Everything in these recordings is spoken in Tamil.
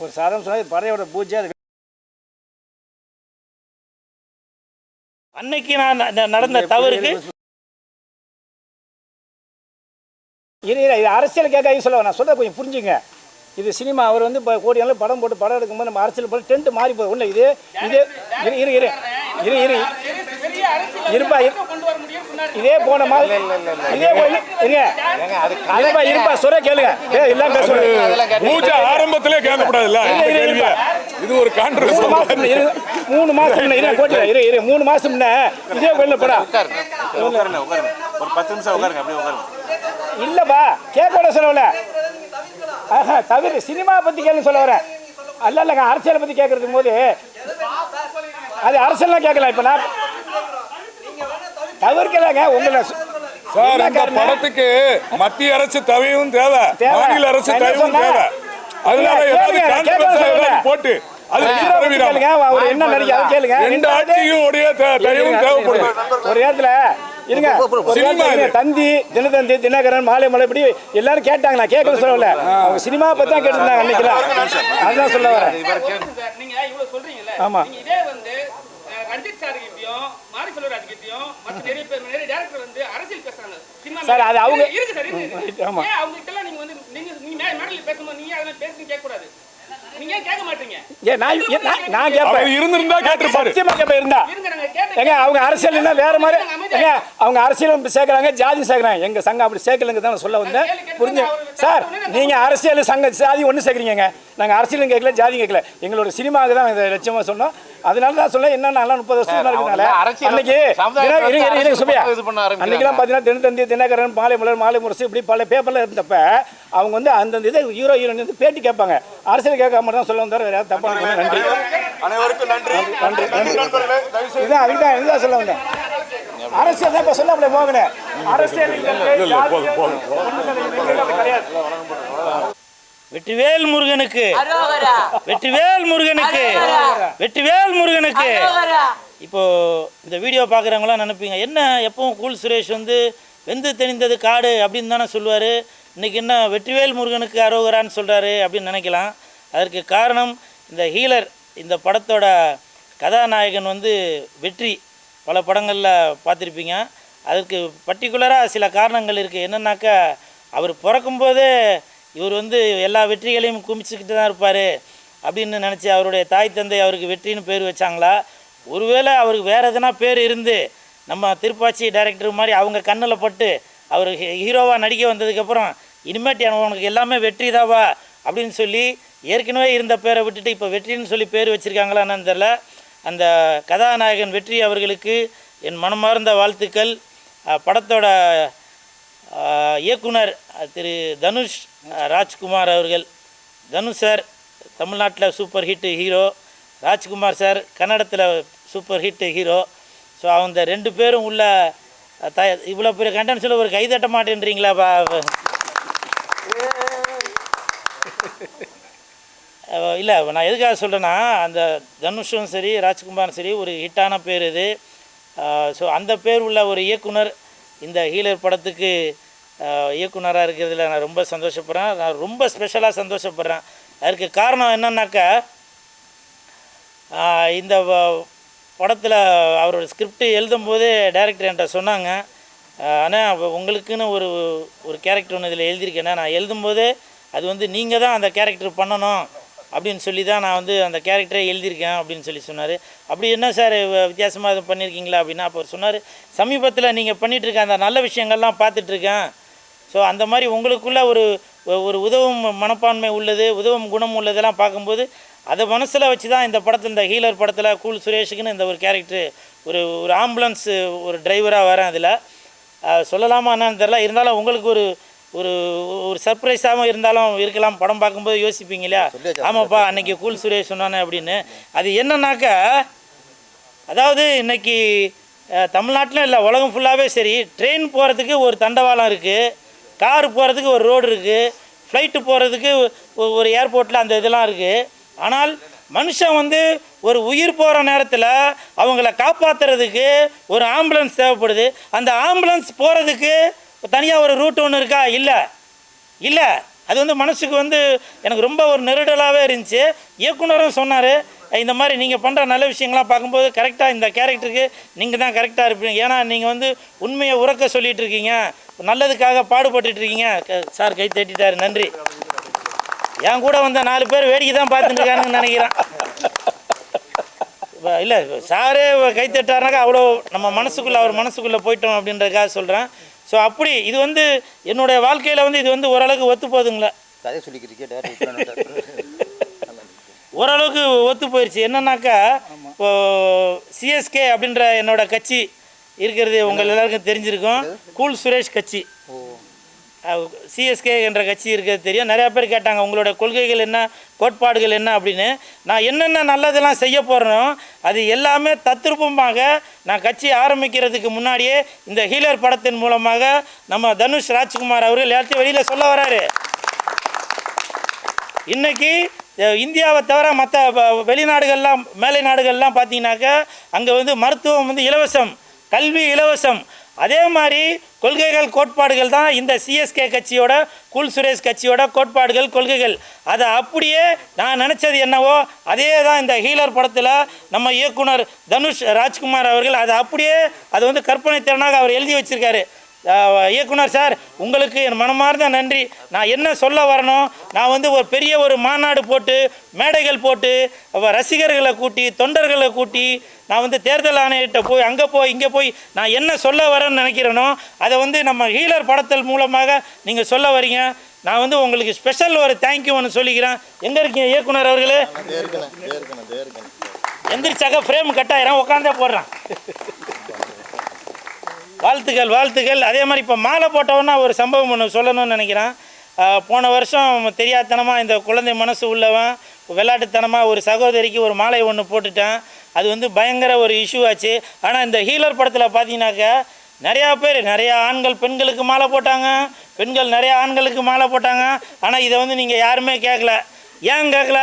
ஒரு சாதம் சொன்னால் இது பறையோட பூஜை அது அன்னைக்கு நான் நடந்த தவறுக்கு இரு இரு, இது அரசியல் கேட்காது சொல்ல நான் சொல்ல கொஞ்சம் புரிஞ்சுங்க இது சினிமா அவர் வந்து இப்போ கோடியாலும் படம் போட்டு படம் எடுக்கும்போது நம்ம அரசியல் போட்டு டென்ட் மாறி போகுது ஒன்று இது இது இரு இரு இரு இரு இரு இருப்பா இரு. இதே போன மாதிரி இதே இருங்க. இருப்பா இருப்பா சொல்ல கேளுங்க. ஏ எல்லாம் பேசுறேன் பூஜை ஆரம்பத்திலே கேட்கக்கூடாதுல்ல இது ஒரு மூணு மாசம் கான்ட்ரவர்சி மூணு மாசம் இரு இரு இரு. மூணு மாசம் இதே கோயில்ல போடா. உட்காருங்க உட்காருங்க ஒரு பத்து நிமிஷம் உட்காருங்க அப்படியே உட்காருங்க. இல்லப்பா கேட்கக்கூட சொல்லல. ஆஹா தவிர சினிமா பத்தி கேள்வி சொல்ல வரேன் அல்ல இல்லைங்க அரசியலை பத்தி கேட்கறதுக்கு போது அது அரசியல்லாம் கேட்கல இப்ப நான் தவிர்க்கலாங்க உங்களை சார் காரணம்? படத்துக்கு மத்திய அரசு தவியும் தேவை. மாநில அரசு தவியும்? தேவை. அதனால ஏதாவது போட்டு என்ன கேளுங்க. ரெண்டு ஆட்சியும் உடைய தயவும் தேவைப்படுது. ஒரு நேரத்துல இருங்க. தந்தி தினதந்தி தினகரன் மாலை மலை இப்படி எல்லாரும் கேட்டாங்க நான் கேட்கறது சொல்லல. அவங்க சினிமா பத்தி தான் கேட்டுருந்தாங்க அதுதான் சொல்ல வரேன். ஆமா. நீங்க இதே வந்து அஹ், ரஞ்சித் சார் கிட்டயும் மாரி செல்வராஜ் கிட்டயும் மத்த நிறைய பேர் நிறைய டேரக்டர் வந்து அரசியல் பேசுறாங்க சினிமா சார், அது அவங்க- இருக்கு, சார் இருக்கு. ஆமா. அவங்க கிட்ட நீங்க வந்து நீங்க நீங்க மே- மேடையில பேசும்போது நீங்க அதெல்லாம் பேசுன்னு கேட்க கூடாது நீங்க கேட்க மாட்டீங்க? ஏன் நான் நான் கேட்பேன். இருந்திருந்தா கேட்டிருப்பாரு. சத்தியமா கேட்பேன் இருந்தா. ஏங்க அவங்க அரசியல்னா வேற மாதிரி அவங்க அரசியலும் சேர்க்கறாங்க ஜாதி சேர்க்கறாங்க. எங்க சங்கம் அப்படி சேர்க்கலங்க தான் சொல்ல வந்தேன். புரிஞ்சு? சார் நீங்க அரசியல் சங்க ஜாதி ஒன்று சேர்க்குறீங்க நாங்க அரசியலும் கேட்கல ஜாதி கேட்கல. எங்களோட சினிமாவுக்கு தான் இதை லட்சியமா சொன்னோம். அதனால தான் சொல்ல என்ன நல்லா முப்பது வருஷம் அரசியல் அன்னைக்கு. அன்னைக்கெல்லாம் பார்த்தீங்கன்னா தினத்தந்தி தினகரன் மாலை மலர் மாலை முரசு இப்படி பல பேப்பர்ல இருந்தப்ப அவங்க வந்து அந்தந்த இதை ஹீரோ ஹீரோயின் வந்து பேட்டி கேட்பாங்க. அரசியல் கேட்காம தான் சொல்ல வந்தார் வேற யாரும் தப்பா நினைக்க வேண்டாம். நன்றி. அனைவருக்கும் நன்றி. நன்றி. இதான் அதுக்கு தான் இதுதான் சொல்ல வந்தேன். அரசியல் தான் இப்போ சொன்ன அப்படியே போகணும் அரசியல் வெற்றிவேல் முருகனுக்கு. வெற்றிவேல் முருகனுக்கு. வெற்றிவேல் முருகனுக்கு. இப்போ இந்த வீடியோ பார்க்குறவங்களாம் நினைப்பீங்க என்ன எப்பவும் கூல் சுரேஷ் வந்து வெந்து தெளிந்தது காடு அப்படின்னு தானே சொல்லுவார். இன்னைக்கு என்ன வெற்றிவேல் முருகனுக்கு அரோகரான்னு சொல்கிறாரு அப்படின்னு நினைக்கலாம். அதற்கு காரணம் இந்த ஹீலர் இந்த படத்தோட கதாநாயகன் வந்து வெற்றி பல படங்களில் பார்த்துருப்பீங்க. அதுக்கு பர்டிகுலராக சில காரணங்கள் இருக்குது என்னென்னாக்கா அவர் பிறக்கும்போதே இவர் வந்து எல்லா வெற்றிகளையும் குமிச்சுக்கிட்டு தான் இருப்பார் அப்படின்னு நினச்சி அவருடைய தாய் தந்தை அவருக்கு வெற்றின்னு பேர் வச்சாங்களா? ஒருவேளை அவருக்கு வேறு எதனா பேர் இருந்து நம்ம திருப்பாச்சி டைரக்டர் மாதிரி அவங்க கண்ணில் பட்டு அவர் ஹீரோவாக நடிக்க வந்ததுக்கப்புறம் இனிமேட்டு எனக்கு உனக்கு எல்லாமே வெற்றி தாவா அப்படின்னு சொல்லி ஏற்கனவே இருந்த பேரை விட்டுட்டு இப்போ வெற்றின்னு சொல்லி பேர் வச்சுருக்காங்களான்னு தெரில அந்த கதாநாயகன் வெற்றி அவர்களுக்கு என் மனமார்ந்த வாழ்த்துக்கள். படத்தோட இயக்குனர் திரு தனுஷ் ராஜ்குமார் அவர்கள். தனுஷ் சார் தமிழ்நாட்டில் super hit hero. Rajkumar sir கன்னடத்தில் சூப்பர் ஹிட் ஹீரோ. ஸோ அந்த ரெண்டு பேரும் உள்ள த இவ்வளோ பெரிய கண்டென்ட் ஒரு கைதட்ட மாட்டேன்றீங்களா பா இல்லை நான் எதுக்காக சொல்கிறேன்னா அந்த தனுஷும் சரி ராஜ்குமாரும் சரி ஒரு ஹிட்டான பேர் இது. ஸோ அந்த பேர் உள்ள ஒரு இயக்குனர் இந்த ஹீலர் படத்துக்கு இயக்குனராக இருக்கிறதுல நான் ரொம்ப சந்தோஷப்படுறேன். நான் ரொம்ப ஸ்பெஷலாக சந்தோஷப்படுறேன். அதற்கு காரணம் என்னன்னாக்கா இந்த படத்தில் அவரோட ஸ்கிரிப்ட் எழுதும்போதே டேரக்டர் என்கிட்ட சொன்னாங்க. ஆனால் உங்களுக்குன்னு ஒரு ஒரு கேரக்டர் ஒன்று இதில் எழுதியிருக்கேன்னா நான் எழுதும்போதே அது வந்து நீங்கள் தான் அந்த கேரக்டர் பண்ணணும். அப்படின்னு சொல்லி தான் நான் வந்து அந்த கேரக்டரை எழுதியிருக்கேன் அப்படின்னு சொல்லி சொன்னார். அப்படி என்ன சார் வித்தியாசமாக இது பண்ணியிருக்கீங்களா அப்படின்னா அப்போ சொன்னார் சமீபத்தில் நீங்கள் பண்ணிகிட்ருக்க அந்த நல்ல விஷயங்கள்லாம் பார்த்துட்ருக்கேன் ஸோ அந்த மாதிரி உங்களுக்குள்ள ஒரு ஒரு உதவும் மனப்பான்மை உள்ளது உதவும் குணம் உள்ளதெல்லாம் பார்க்கும்போது அதை மனசில் வச்சு தான் இந்த படத்தில் இந்த ஹீலர் படத்தில் கூல் சுரேஷுக்குன்னு இந்த ஒரு கேரக்டர் ஒரு ஒரு ஆம்புலன்ஸு ஒரு டிரைவராக வரேன் அதில். சொல்லலாமா என்னன்னு தெரில இருந்தாலும் உங்களுக்கு ஒரு ஒரு ஒரு சர்ப்ரைஸாகவும் இருந்தாலும் இருக்கலாம். படம் பார்க்கும்போது யோசிப்பீங்க இல்லையா? ஆமாப்பா அன்னைக்கு கூல் சுரேஷ் சொன்னானே அப்படின்னு. அது என்னன்னாக்கா அதாவது இன்னைக்கு தமிழ்நாட்டிலும் இல்லை உலகம் ஃபுல்லாகவே சரி. ட்ரெயின் போகிறதுக்கு ஒரு தண்டவாளம் இருக்குது கார் போகிறதுக்கு ஒரு ரோடு இருக்குது ஃப்ளைட்டு போகிறதுக்கு ஒரு ஏர்போர்ட்டில் அந்த இதெல்லாம் இருக்குது ஆனால் மனுஷன் வந்து ஒரு உயிர் போகிற நேரத்தில் அவங்கள காப்பாற்றுறதுக்கு ஒரு ஆம்புலன்ஸ் தேவைப்படுது. அந்த ஆம்புலன்ஸ் போகிறதுக்கு இப்போ தனியாக ஒரு ரூட் ஒன்று இருக்கா? இல்லை. இல்லை. அது வந்து மனசுக்கு வந்து எனக்கு ரொம்ப ஒரு நெருடலாகவே இருந்துச்சு. இயக்குனரும் சொன்னார் இந்த மாதிரி நீங்கள் பண்ணுற நல்ல விஷயங்கள்லாம் பார்க்கும்போது கரெக்டாக இந்த கேரக்டருக்கு நீங்கள் தான் கரெக்டாக இருப்பீங்க. ஏன்னா நீங்கள் வந்து உண்மையை உறக்க சொல்லிகிட்டு இருக்கீங்க. நல்லதுக்காக பாடுபட்டுட்டு இருக்கீங்க. க- சார் கை தட்டிட்டாரு நன்றி. என் கூட வந்த நாலு பேர் வேடிக்கை தான் பார்த்துட்டு இருக்காங்கன்னு நினைக்கிறேன். இல்லை சாரே கை தட்டாருனாக்கா அவ்வளோ நம்ம மனசுக்குள்ளே அவர் மனசுக்குள்ளே போயிட்டோம் அப்படின்றதுக்காக சொல்கிறேன் ஸோ அப்படி இது வந்து என்னுடைய வாழ்க்கையில் வந்து இது வந்து ஓரளவுக்கு ஒத்து போகுதுங்களா கதை சொல்லிக்கிறீங்க டேரக்டர் ஓரளவுக்கு ஒத்து போயிடுச்சு என்னன்னாக்கா இப்போ சிஎஸ்கே அப்படின்ற என்னோட கட்சி இருக்கிறது உங்கள் எல்லாருக்கும் தெரிஞ்சிருக்கும். கூல் சுரேஷ் கட்சி. சிஎஸ்கே என்ற கட்சி இருக்கிறது தெரியும். நிறையா பேர் கேட்டாங்க உங்களோட கொள்கைகள் என்ன? கோட்பாடுகள் என்ன? அப்படின்னு. நான் என்னென்ன நல்லதெல்லாம் செய்ய போகிறேனோ அது எல்லாமே தத்ரூபமாக நான் கட்சி ஆரம்பிக்கிறதுக்கு முன்னாடியே இந்த ஹீலர் படத்தின் மூலமாக நம்ம தனுஷ் ராஜ்குமார் அவர்கள் எல்லாத்தையும் வெளியில் சொல்ல வராரு. இன்றைக்கி இந்தியாவை தவிர மற்ற வெளிநாடுகள்லாம் மேலை நாடுகள்லாம் பார்த்தீங்கன்னாக்கா அங்கே வந்து மருத்துவம் வந்து இலவசம் கல்வி இலவசம். அதே மாதிரி கொள்கைகள் கோட்பாடுகள் தான் இந்த சிஎஸ்கே கட்சியோட குல் சுரேஷ் கட்சியோட கோட்பாடுகள் கொள்கைகள். அதை அப்படியே நான் நினச்சது என்னவோ அதே தான் இந்த ஹீலர் படத்தில் நம்ம இயக்குனர் தனுஷ் ராஜ்குமார் அவர்கள் அதை அப்படியே அது வந்து கற்பனை திறனாக அவர் எழுதி வச்சிருக்காரு. இயக்குனர் சார் உங்களுக்கு என் மனமார்ந்த நன்றி. நான் என்ன சொல்ல வரணும் நான் வந்து ஒரு பெரிய ஒரு மாநாடு போட்டு மேடைகள் போட்டு ரசிகர்களை கூட்டி தொண்டர்களை கூட்டி நான் வந்து தேர்தல் ஆணையர்கிட்ட போய் அங்கே போய் இங்கே போய் நான் என்ன சொல்ல வரேன்னு நினைக்கிறேனோ அதை வந்து நம்ம ஹீலர் படத்தல் மூலமாக நீங்கள் சொல்ல வரீங்க. நான் வந்து உங்களுக்கு ஸ்பெஷல் ஒரு தேங்க்யூ ஒன்று சொல்லிக்கிறேன். எங்கே இருக்கீங்க இயக்குனர் அவர்களே? எந்திரிச்சாக்க ஃப்ரேம் கட்டாயிரம் உட்காந்தே போடுறான். வாழ்த்துக்கள் வாழ்த்துக்கள். அதே மாதிரி இப்போ மாலை போட்டவொன்னா ஒரு சம்பவம் ஒன்று சொல்லணும்னு நினைக்கிறேன். போன வருஷம் தெரியாதனமாக இந்த குழந்தை மனசு உள்ளவன் விளையாட்டுத்தனமாக ஒரு சகோதரிக்கு ஒரு மாலை ஒன்று போட்டுட்டேன். அது வந்து பயங்கர ஒரு இஷ்யூ ஆச்சு. ஆனால் இந்த ஹீலர் படத்தில் பார்த்தீங்கன்னாக்கா நிறையா பேர் நிறையா ஆண்கள் பெண்களுக்கு மாலை போட்டாங்க. பெண்கள் நிறையா ஆண்களுக்கு மாலை போட்டாங்க. ஆனால் இதை வந்து நீங்கள் யாருமே கேட்கல ஏன் கேட்கல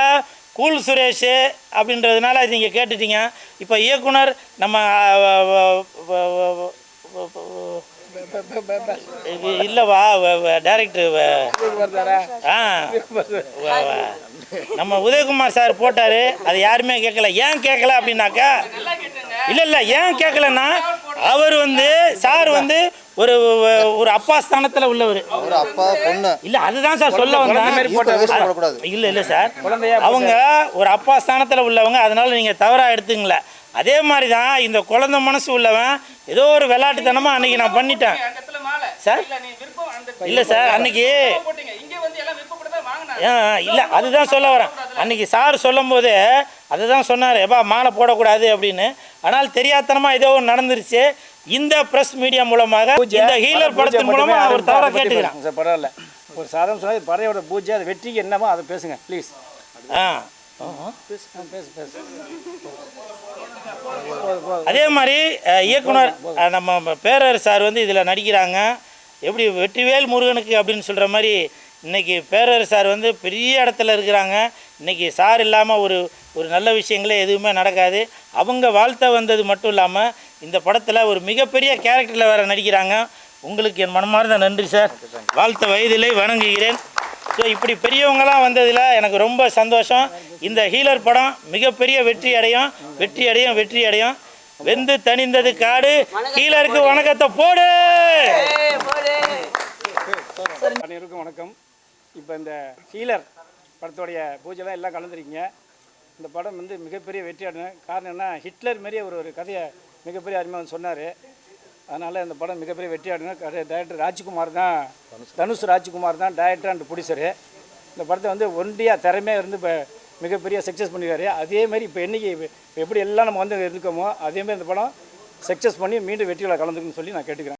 கூல் சுரேஷ் அப்படின்றதுனால நீங்கள் கேட்டுட்டீங்க. இப்போ இயக்குனர் நம்ம இல்லைவா டேரக்டர் ஆ. நம்ம உதயகுமார் சார் போட்டார் அது யாருமே கேட்கல ஏன் கேட்கல அப்படின்னாக்கா இல்லை இல்லை ஏன் கேட்கலன்னா அவர் வந்து சார் வந்து ஒரு ஒரு அப்பா ஸ்தானத்தில் உள்ளவர். ஒரு அப்பா பொண்ணு. இல்ல அதுதான் சார் சொல்ல வந்தேன். இல்ல இல்ல சார். அவங்க ஒரு அப்பா ஸ்தானத்துல உள்ளவங்க அதனால நீங்க தவறா எடுத்துங்கள அதே மாதிரி தான் இந்த குழந்தை மனசு உள்ளவன் ஏதோ ஒரு விளையாட்டுத்தனமா அன்னைக்கு நான் பண்ணிட்டேன். சார்? இல்ல சார் அன்னைக்கு இல்ல அதுதான் சொல்ல வரேன். அன்னைக்கு சார் சொல்லும் போது அதுதான் சொன்னார் எப்பா மாலை போடக்கூடாது அப்படின்னு. ஆனால் தெரியாதனமா ஏதோ ஒன்று நடந்துருச்சு. இந்த பிரஸ் மீடியா மூலமாக இந்த ஹீலர் படத்தின் மூலமா அவர் தவறா கேட்டுக்கிறான் சார் பரவாயில்ல. ஒரு சாதம் சொன்னால் பறையோட பூஜை அது வெற்றிக்கு என்னமோ அதை பேசுங்க ப்ளீஸ் ஆ. பேசு பேசு பேசு. அதே மாதிரி இயக்குனர் நம்ம பேரர் சார் வந்து இதில் நடிக்கிறாங்க. எப்படி வெற்றிவேல் முருகனுக்கு அப்படின்னு சொல்கிற மாதிரி இன்றைக்கி பேரர் சார் வந்து பெரிய இடத்துல இருக்கிறாங்க. இன்னைக்கு சார் இல்லாமல் ஒரு ஒரு நல்ல விஷயங்களே எதுவுமே நடக்காது. அவங்க வாழ்த்த வந்தது மட்டும் இல்லாமல் இந்த படத்தில் ஒரு மிகப்பெரிய கேரக்டரில் வேறு நடிக்கிறாங்க. உங்களுக்கு என் மனமார்ந்த நன்றி சார். வாழ்த்த வயதிலே வணங்குகிறேன். ஸோ இப்படி பெரியவங்களாம் வந்ததில் எனக்கு ரொம்ப சந்தோஷம். இந்த ஹீலர் படம் மிகப்பெரிய வெற்றி அடையும். வெற்றி அடையும் வெற்றி அடையும். வெந்து தணிந்தது காடு. ஹீலருக்கு வணக்கத்தை போடு! அனைவருக்கும் வணக்கம். இப்போ இந்த ஹீலர் படத்தோடைய பூஜைலாம் எல்லாம் கலந்துருக்கீங்க. இந்த படம் வந்து மிகப்பெரிய வெற்றி அடையும் காரணம் என்ன ஹிட்லர் மாரியே ஒரு ஒரு கதையை மிகப்பெரிய அருமையாக சொன்னார். அதனால் இந்த படம் மிகப்பெரிய வெற்றி அடையும் டைரக்டர் ராஜ்குமார் தான் தனுஷ் ராஜ்குமார் தான் டைரக்டர் அண்ட் ப்ரொடியூசரு இந்த படத்தை வந்து ஒன்றியாக திறமையாக இருந்து இப்போ மிகப்பெரிய சக்ஸஸ் பண்ணியிருக்காரு அதேமாதிரி இப்போ என்னைக்கு எப்படி எல்லாம் நம்ம வந்து இருக்கோமோ அதேமாதிரி இந்த படம் சக்ஸஸ் பண்ணி மீண்டும் வெற்றிகளை கலந்துக்குன்னு சொல்லி நான் கேட்டுக்கிறேன்.